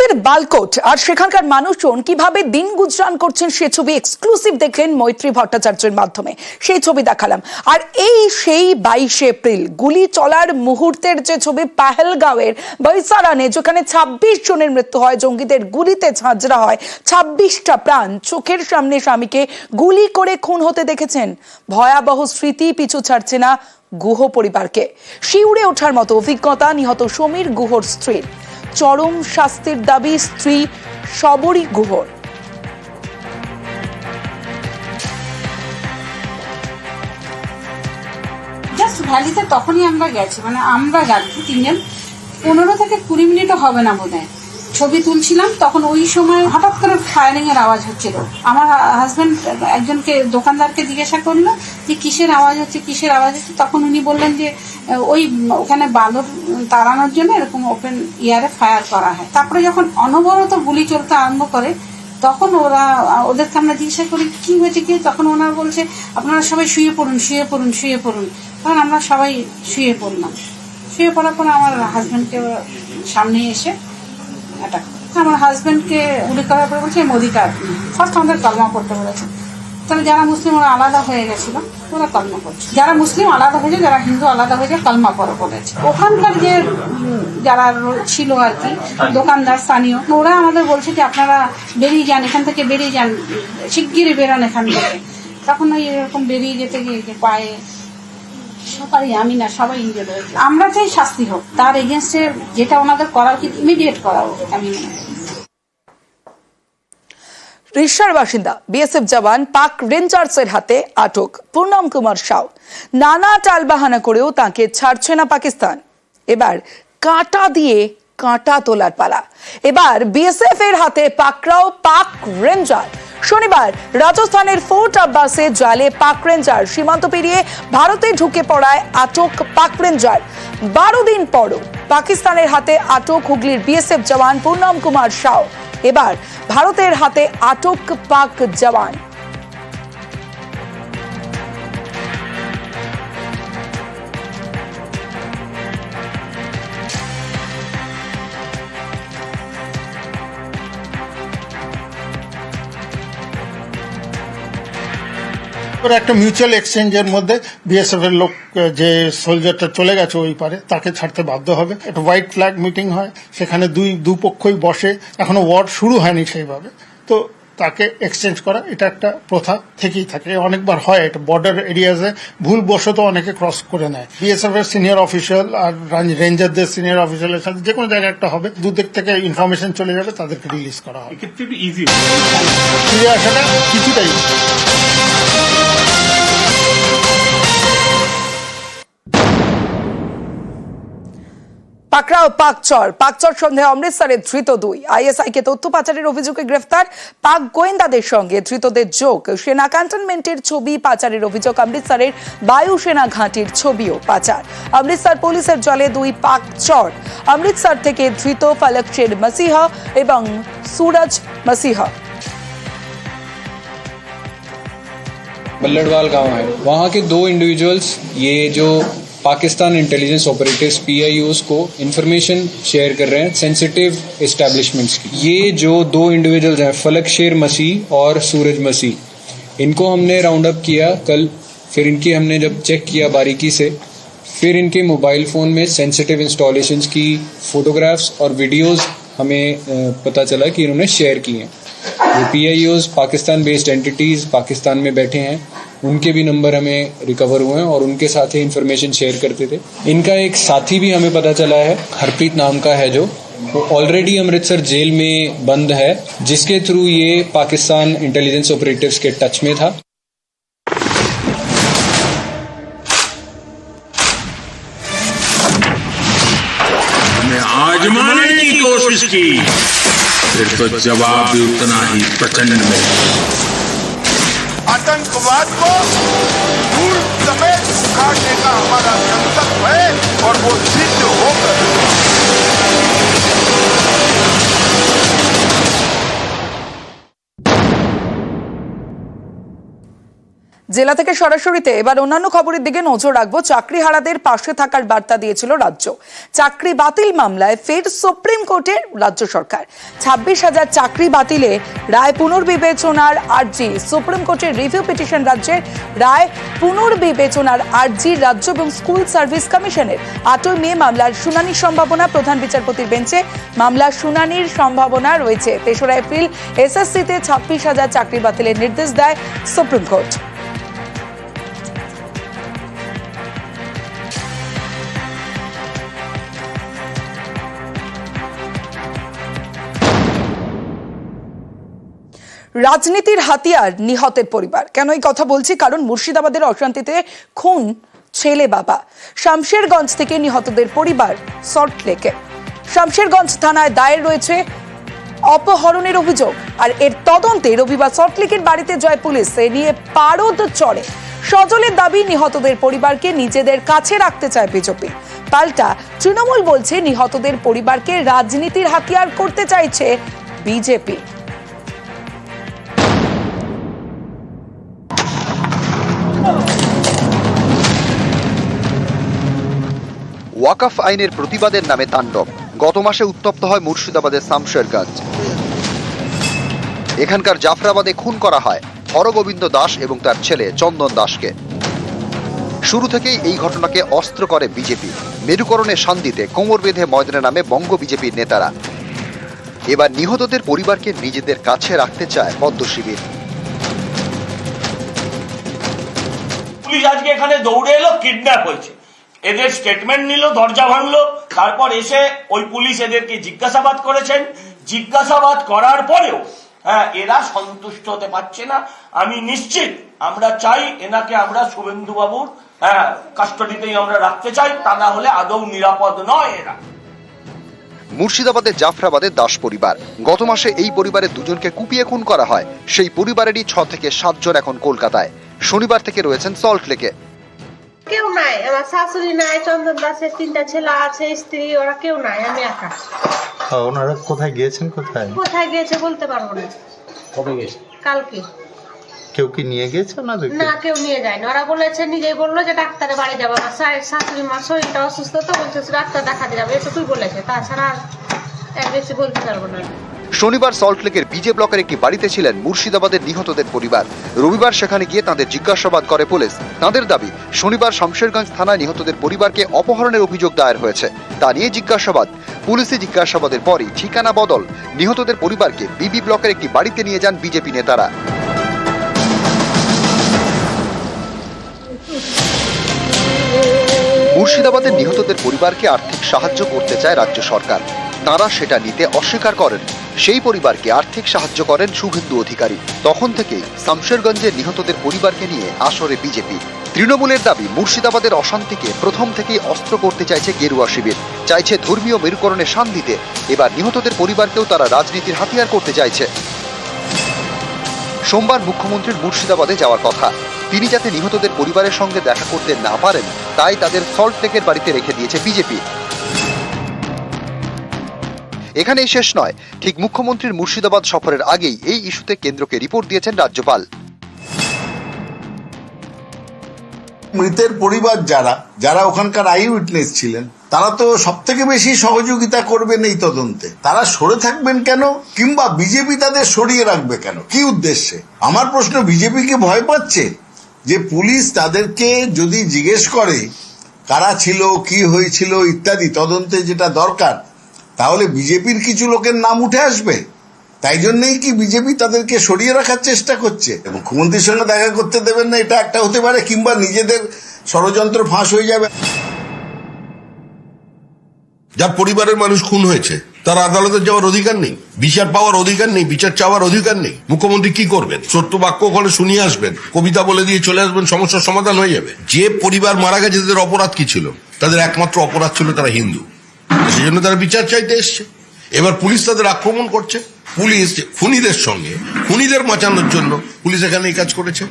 ডুয়ার্সের বালকোট। আর সেখানকার মানুষজন কীভাবে দিন গুজরান করছেন সে ছবি এক্সক্লুসিভ দেখলেন মৈত্রী ভট্টাচার্যের মাধ্যমে। সেই ছবি দেখালাম। আর এই সেই বাইশে এপ্রিল, গুলি চলার মুহূর্তের যে ছবি পাহেলগাঁওয়ের বৈসারানে, যেখানে ছাব্বিশ জনের মৃত্যু হয়, জঙ্গিদের গুলিতে ঝাঁঝরা হয়, ছাব্বিশটা প্রাণ চোখের সামনে স্বামীকে গুলি করে খুন হতে দেখেছেন। ভয়াবহ স্মৃতি পিছু ছাড়ছে না গুহ পরিবারকে। শিউরে ওঠার মতো অভিজ্ঞতা নিহত সমীর গুহর স্ত্রীর। চরম শাস্তির দাবি স্ত্রী সবরী গুহর। জাস্ট ভ্যালিতে তখনই আমরা গেছি মানে আমরা যাচ্ছি তিনজন, পনেরো থেকে কুড়ি মিনিট হবে না বোধ ছবি তুলছিলাম, তখন ওই সময় হঠাৎ করে ফায়ারিং এর আওয়াজ হচ্ছিল। আমার হাজবেন্ড একজনকে, দোকানদারকে জিজ্ঞাসা করল যে কিসের আওয়াজ হচ্ছে, কিসের আওয়াজ হচ্ছে? তখন উনি বললেন যে, ওই ওখানে বালুর তাড়ানোর জন্য এরকম ওপেন ইয়ারে ফায়ার করা হয়। তারপরে যখন অনবরত গুলি চলতে আরম্ভ করে, তখন ওরা, ওদেরকে আমরা জিজ্ঞাসা করি, কি হয়েছে কি? তখন ওনারা বলছে, আপনারা সবাই শুয়ে পড়ুন শুয়ে পড়ুন শুয়ে পড়ুন। তখন আমরা সবাই শুয়ে পড়লাম। শুয়ে পড়ার পর আমার হাজবেন্ডকে সামনে এসে অ্যাটাক আমার হাজবেন্ডকে গুলি করার পরে বলছে মোদিকা ফার্স্ট আমাদের কলমা করতে বলেছে। তাহলে যারা মুসলিম, ওরা আলাদা হয়ে গেছিল, ওরা কলমা করছে যারা মুসলিম, আলাদা হয়েছে যারা হিন্দু, আলাদা হয়েছে কলমা করো বলেছে ওখানকার যে যারা ছিল আর কি, দোকানদার, স্থানীয়, ওরা আমাদের বলছে যে, আপনারা বেরিয়ে যান, এখান থেকে বেরিয়ে যান, শিগগিরই বেরোন এখান থেকে। তখন ওই এরকম বেরিয়ে যেতে গিয়ে পায়ে সবাই, আমি না, সবাই হয়েছে আমরা চাই শাস্তি হোক, তার এগেনস্টে যেটা ওনাদের করা উচিত ইমিডিয়েট করা উচিত আমি রিশার বাসিন্দা, বিএসএফ জওয়ান পাক রেঞ্জার্সের হাতে আটক পূর্ণম কুমার সাউ। নানা টালবাহানা করেও তাকে ছাড়ছে না পাকিস্তান। এবার কাঁটা দিয়ে কাঁটা তোলার পালা। এবার বিএসএফ এর হাতে পাকড়াও পাক রেঞ্জার। শনিবার রাজস্থানের ফোর্ট আব্বাসে জালে পাক রেঞ্জার সীমান্ত পেরিয়ে ভারতে ঢুকে পড়ায় আটক পাক রেঞ্জার বারো দিন পরও পাকিস্তানের হাতে আটক হুগলির বিএসএফ জওয়ান পূর্ণম কুমার সাউ। এবার ভারতের হাতে আটক পাক জওয়ান। ওরা একটা মিউচুয়াল এক্সচেঞ্জের মধ্যে বিএসএফ এর লোক যে সোলজারটা চলে গেছে ওই পারে, তাকে ছাড়তে বাধ্য হবে। একটা হোয়াইট ফ্ল্যাগ মিটিং হয়, সেখানে দুই, দুপক্ষই বসে। এখনও ওয়ার শুরু হয়নি সেইভাবে। তো তাকে এক্সচেঞ্জ করা এটা একটা প্রথা থেকেই থাকে। অনেকবার হয় এটা বর্ডার এরিয়াজে ভুলবশত অনেকে ক্রস করে নেয়। বিএসএফ এর সিনিয়র অফিসিয়াল আর রেঞ্জারদের সিনিয়র অফিসিয়ালের সাথে যে কোনো জায়গায় একটা হবে দুদিক থেকে ইনফরমেশন চলে যাবে তাদেরকে রিলিজ করা হবে। ফিরে আসাটা কিছুটাই পাকড়াও পাকচর পাকচর সন্দেহে অমৃতসরে ধৃত দুই আইএসআই কে তথ্য পাচারের অভিযোগে গ্রেফতার পাক গোয়েন্দাদের সঙ্গে ধৃতদের যোগ সেনা ক্যান্টনমেন্টের ছবি পাচারের অভিযোগ অমৃতসরের বায়ুসেনা ঘাঁটির ছবিও পাচার অমৃতসর পুলিশের জলে দুই পাকচর অমৃতসর থেকে ধৃত ফালকশের মসিহা এবং সুরজ মসিহা बल्लड़वाल गांव है वहाँ के दो इंडिविजुअल्स ये जो पाकिस्तान इंटेलिजेंस ऑपरेटिव्स पीआईओस को इन्फॉर्मेशन शेयर कर रहे हैं सेंसिटिव एस्टेब्लिशमेंट्स की। ये जो दो इंडिविजुअल्स हैं, फलक शेर मसीह और सूरज मसीह, इनको हमने राउंड अप किया कल, फिर इनकी हमने जब चेक किया बारीकी से, फिर इनके मोबाइल फ़ोन में सेंसिटिव इंस्टॉलेशंस की फोटोग्राफ्स और वीडियोस हमें पता चला कि इन्होंने शेयर किए हैं। जो पी पाकिस्तान बेस्ड एंटिटीज पाकिस्तान में बैठे हैं। उनके भी नंबर हमें रिकवर हुए हैं और उनके साथ ही इंफॉर्मेशन शेयर करते थे। इनका एक साथी भी हमें पता चला है, हरप्रीत नाम का है जो। वो ऑलरेडी अमृतसर जेल में बंद है, जिसके थ्रू ये पाकिस्तान इंटेलिजेंस ऑपरेटिव्स के टच में था। कोशिश की, फिर तो जवाब भी उतना ही प्रचंड मिला आतंकवाद को धूल समेत उखाड़ने का हमारा संकल्प है और वो सिद्ध होकर জেলা থেকে সরাসরিতে এবার অন্যান্য খবরের দিকে নজর রাখব। চাকরি হারাদের পাশে থাকার বার্তা দিয়েছিল রাজ্য। চাকরি বাতিল মামলায় ফের সুপ্রিম কোর্টে রাজ্য সরকার। ছাব্বিশ হাজার চাকরি বাতিলে রায় পুনর্বিবেচনার আর্জি। সুপ্রিম কোর্টের রিভিউ পিটিশন রাজ্যের রায় পুনর্বিবেচনার আর্জি রাজ্য এবং স্কুল সার্ভিস কমিশনের। আটই মে মামলার শুনানির সম্ভাবনা, প্রধান বিচারপতির বেঞ্চে মামলার শুনানির সম্ভাবনা রয়েছে। তেসরা এপ্রিল এসএসসিতে ছাব্বিশ হাজার চাকরি বাতিলের নির্দেশ দেয় সুপ্রিম কোর্ট। রাজনীতির হাতিয়ার নিহতের পরিবার। কেন এই কথা বলছি? কারণ মুর্শিদাবাদের অশান্তিতে খুন ছেলে বাবা। শামশেরগঞ্জ থেকে নিহতদের পরিবার সল্টলেকে শামশেরগঞ্জ থানায় দায়ের রয়েছে অপহরণের অভিযোগ। আর এর তদন্তে রবিবার সল্টলেকের বাড়িতে জয় পুলিশ। এ নিয়ে পারদ চড়ে। সজলের দাবি, নিহতদের পরিবারকে নিজেদের কাছে রাখতে চায় বিজেপি। পাল্টা তৃণমূল বলছে, নিহতদের পরিবারকে রাজনীতির হাতিয়ার করতে চাইছে বিজেপি। ওয়াকাফ আইনের প্রতিবাদের নামে তাণ্ডব। গত মাসে উত্তপ্ত হয় মুর্শিদাবাদের শামশেরগঞ্জ এখানকার জাফরাবাদে খুন করা হয় হরগোবিন্দ দাস এবং তার ছেলে চন্দন দাসকে। শুরু থেকেই এই ঘটনাকে অস্ত্র করে বিজেপি। মেরুকরণে শান্তিতে কোমর বেঁধে ময়দানে নামে বঙ্গ বিজেপির নেতারা। এবার নিহতদের পরিবারকে নিজেদের কাছে রাখতে চায় পদ্ম শিবির। পুলিশ আজকে এখানে দৌড়ে এলো, কিডন্যাপ হয়েছে। এদের স্টেটমেন্ট নিল, দরজা ভাঙলো, তারপর এসে ওই পুলিশ এদেরকে জিজ্ঞাসাবাদ করেছেন। জিজ্ঞাসাবাদ করার পরেও হ্যাঁ এরা সন্তুষ্ট হতে পারছে না। আমি নিশ্চিত আমরা চাই এনাকে আমরা শুভেন্দু বাবুর হ্যাঁ কাস্টডিতেই আমরা রাখতে চাই, তা না হলে আদৌ নিরাপদ নয় এরা। মুর্শিদাবাদের জাফরাবাদের দাস পরিবার। গত মাসে এই পরিবারের দুজনকে কুপিয়ে খুন করা হয়। সেই পরিবারেরই ছ থেকে সাতজন এখন কলকাতায়। শনিবার থেকে রয়েছেন সল্ট লেকে। কেউ নাই। আমার শাশুড়ি নাই চন্দন দাসের তিনটা ছেলে আছে স্ত্রী ওরা কেউ নাই আমি একা। ওনারা কোথায় গিয়েছেন কোথায়? কোথায় গিয়েছে বলতে পারব না। কবে গেছে কালকে। কেউ কি নিয়ে গিয়েছে ওনাদেরকে? না কেউ নিয়ে যায়নি। ওরা বলেছে নিজেই বলল যে ডাক্তারের বাড়ি যাব। আমার শাশুড়ি মা শরীরটা অসুস্থ তো বলছে ডাক্তার দেখাতে যাবে। এটুকুই বলেছে। তাছাড়া আর এর বেশি বলতে পারব না। শনিবার সল্টলেকের বিজে ব্লকের একটি বাড়িতে ছিলেন মুর্শিদাবাদের নিহতদের পরিবার। রবিবার সেখানে গিয়ে তাদের জিজ্ঞাসাবাদ করে পুলিশ। তাদের দাবি, শনিবার শামশেরগঞ্জ থানায় নিহতদের পরিবারকে অপহরণের অভিযোগ দায়ের হয়েছে। তা নিয়ে জিজ্ঞাসাবাদ। পুলিশি জিজ্ঞাসাবাদের পরই ঠিকানা বদল। নিহতদের পরিবারকে বিবি ব্লকের একটি বাড়িতে নিয়ে যান বিজেপি নেতারা। মুর্শিদাবাদের নিহতদের পরিবারকে আর্থিক সাহায্য করতে চায় রাজ্য সরকার। তারা সেটা নিতে অস্বীকার করেন। সেই পরিবারকে আর্থিক সাহায্য করেন শুভেন্দু অধিকারী। তখন থেকেই শামশেরগঞ্জের নিহতদের পরিবারকে নিয়ে আসরে বিজেপি। তৃণমূলের দাবি, মুর্শিদাবাদের অশান্তিকে প্রথম থেকেই অস্ত্র করতে চাইছে গেরুয়া শিবির। চাইছে ধর্মীয় মেরুকরণে শান্তিতে এবার নিহতদের পরিবারকেও তারা রাজনীতির হাতিয়ার করতে চাইছে। সোমবার মুখ্যমন্ত্রীর মুর্শিদাবাদে যাওয়ার কথা। তিনি যাতে নিহতদের পরিবারের সঙ্গে দেখা করতে না পারেন, তাই তাদের সল্ট লেকের বাড়িতে রেখে দিয়েছে বিজেপি। এখানেই শেষ নয়। ঠিক মুখ্যমন্ত্রীর মুর্শিদাবাদ সফরের আগেই এই ইস্যুতে কেন্দ্রকে রিপোর্ট দিয়েছেন রাজ্যপাল। মৃতের পরিবার যারা যারা ওখানকার আই উইটনেস ছিলেন, তারা তো সব থেকে বেশি সহযোগিতা করবেন এই তদন্তে। তারা সরে থাকবেন কেন? কিংবা বিজেপি তাদের সরিয়ে রাখবে কেন? কি উদ্দেশ্যে? আমার প্রশ্ন, বিজেপি কি ভয় পাচ্ছে? যে পুলিশ তাদেরকে যদি জিজ্ঞেস করে, কারা ছিল, কি হয়েছিল ইত্যাদি, তদন্তে যেটা দরকার তাহলে বিজেপির কিছু লোকের নাম উঠে আসবে। তাই জন্যই কি বিজেপি তাদেরকে সরিয়ে রাখার চেষ্টা করছে? মুখ্যমন্ত্রীর সঙ্গে দেখা করতে দেবেন না, এটা একটা হতে পারে, কিংবা নিজেদের ষড়যন্ত্র ফাঁস হয়ে যাবে। যার পরিবারের মানুষ খুন হয়েছে, তার আদালতে যাওয়ার অধিকার নেই, বিচার পাওয়ার অধিকার নেই, বিচার চাওয়ার অধিকার নেই। মুখ্যমন্ত্রী কি করবেন? সত্য বাক্য ওখানে শুনিয়ে আসবেন, কবিতা বলে দিয়ে চলে আসবেন, সমস্যার সমাধান হয়ে যাবে। যে পরিবার মারা গেছে, তাদের অপরাধ কি ছিল? তাদের একমাত্র অপরাধ ছিল তারা হিন্দু। সেই জন্য তারা বিচার চাইতে এসছে। এবার পুলিশ তাদের আক্রমণ করছে। পুলিশ, খুনিদের সঙ্গে, খুনিদের বাঁচানোর জন্য পুলিশ এখানে এই কাজ করেছে।